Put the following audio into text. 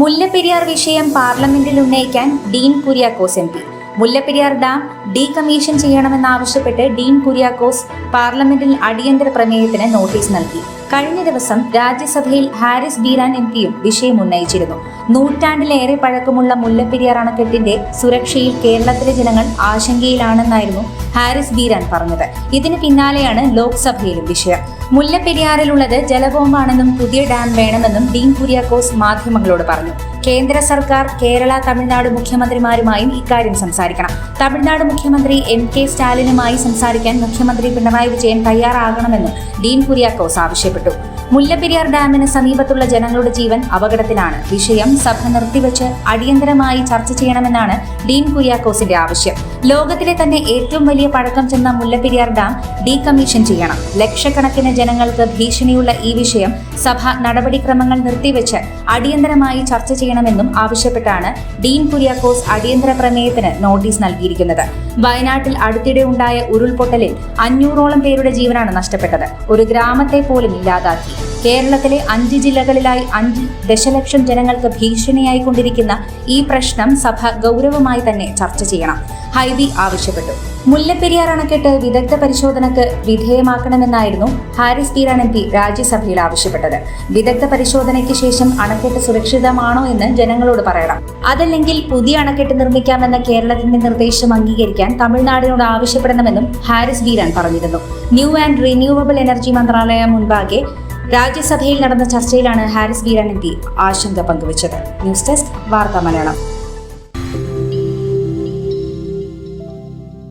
മുല്ലപ്പെരിയാർ വിഷയം പാർലമെന്റിൽ ഉന്നയിക്കാൻ Dean Kuriakose M P. Mullaperiyar dam decommission ചെയ്യണമെന്നാവശ്യപ്പെട്ട് ഡീൻ കുര്യാക്കോസ് പാർലമെന്റിൽ അടിയന്തര പ്രമേയത്തിന് നോട്ടീസ് നൽകി. കഴിഞ്ഞ ദിവസം രാജ്യസഭയിൽ ഹാരിസ് ബീരാൻ എം പിയും വിഷയം ഉന്നയിച്ചിരുന്നു. നൂറ്റാണ്ടിലേറെ പഴക്കമുള്ള മുല്ലപ്പെരിയാർ അണക്കെട്ടിന്റെ സുരക്ഷയിൽ കേരളത്തിലെ ജനങ്ങൾ ആശങ്കയിലാണെന്നായിരുന്നു ഹാരിസ് ബീരാൻ പറഞ്ഞത്. ഇതിന് പിന്നാലെയാണ് ലോക്സഭയിലും വിഷയം. മുല്ലപ്പെരിയാറിലുള്ളത് ജലബോംബാണെന്നും പുതിയ ഡാം വേണമെന്നും ഡീൻ കുര്യാക്കോസ് മാധ്യമങ്ങളോട് പറഞ്ഞു. കേന്ദ്ര സർക്കാർ കേരള തമിഴ്നാട് മുഖ്യമന്ത്രിമാരുമായും ഇക്കാര്യം സംസാരിക്കണം. തമിഴ്നാട് മുഖ്യമന്ത്രി എം കെ സ്റ്റാലിനുമായി സംസാരിക്കാൻ മുഖ്യമന്ത്രി പിണറായി വിജയൻ തയ്യാറാകണമെന്നും ഡീൻ കുര്യാക്കോസ് ആവശ്യപ്പെട്ടു. മുല്ലപ്പെരിയാർ ഡാമിന് സമീപത്തുള്ള ജനങ്ങളുടെ ജീവൻ അപകടത്തിലാണ്. വിഷയം സഭ നിർത്തിവെച്ച് അടിയന്തരമായി ചർച്ച ചെയ്യണമെന്നാണ് ഡീൻ കുര്യാക്കോസിന്റെ ആവശ്യം. ലോകത്തിലെ തന്നെ ഏറ്റവും വലിയ പഴക്കം ചെന്ന മുല്ലപ്പെരിയാർ ഡാം ഡീകമ്മീഷൻ ചെയ്യണം. ലക്ഷക്കണക്കിന് ജനങ്ങൾക്ക് ഭീഷണിയുള്ള ഈ വിഷയം സഭ നടപടിക്രമങ്ങൾ നിർത്തിവെച്ച് അടിയന്തരമായി ചർച്ച ചെയ്യണമെന്നും ആവശ്യപ്പെട്ടാണ് ഡീൻ കുര്യാക്കോസ് അടിയന്തര പ്രമേയത്തിന് നോട്ടീസ് നൽകിയിരിക്കുന്നത്. വയനാട്ടിൽ അടുത്തിടെ ഉണ്ടായ ഉരുൾപൊട്ടലിൽ അഞ്ഞൂറോളം പേരുടെ ജീവനാണ് നഷ്ടപ്പെട്ടത്. ഒരു ഗ്രാമത്തെ പോലും ഇല്ലാതാക്കി. കേരളത്തിലെ അഞ്ച് ജില്ലകളിലായി അഞ്ച് ദശലക്ഷം ജനങ്ങൾക്ക് ഭീഷണിയായി കൊണ്ടിരിക്കുന്ന ഈ പ്രശ്നം സഭ ഗൗരവമായി തന്നെ ചർച്ച ചെയ്യണം. ഹൈബി ആവശ്യപ്പെട്ടു. മുല്ലപ്പെരിയാർ അണക്കെട്ട് വിദഗ്ധ പരിശോധനക്ക് വിധേയമാക്കണമെന്നായിരുന്നു ഹാരിസ് ബീരാൻ എം പി രാജ്യസഭയിൽ ആവശ്യപ്പെട്ടത്. വിദഗ്ധ പരിശോധനയ്ക്ക് ശേഷം അണക്കെട്ട് സുരക്ഷിതമാണോ എന്ന് ജനങ്ങളോട് പറയണം. അതല്ലെങ്കിൽ പുതിയ അണക്കെട്ട് നിർമ്മിക്കാമെന്ന കേരളത്തിന്റെ നിർദ്ദേശം അംഗീകരിക്കാൻ തമിഴ്നാടിനോട് ആവശ്യപ്പെടണമെന്നും ഹാരിസ് ബീരാൻ പറഞ്ഞിരുന്നു. ന്യൂ ആൻഡ് റിന്യൂവബിൾ എനർജി മന്ത്രാലയം മുൻപാകെ രാജ്യസഭയിൽ നടന്ന ചർച്ചയിലാണ് ഹാരിസ് ബീരാൻ എം പി ആശങ്ക പങ്കുവച്ചത്. ന്യൂസ് ഡെസ്ക് വാർത്താ മലയാളം.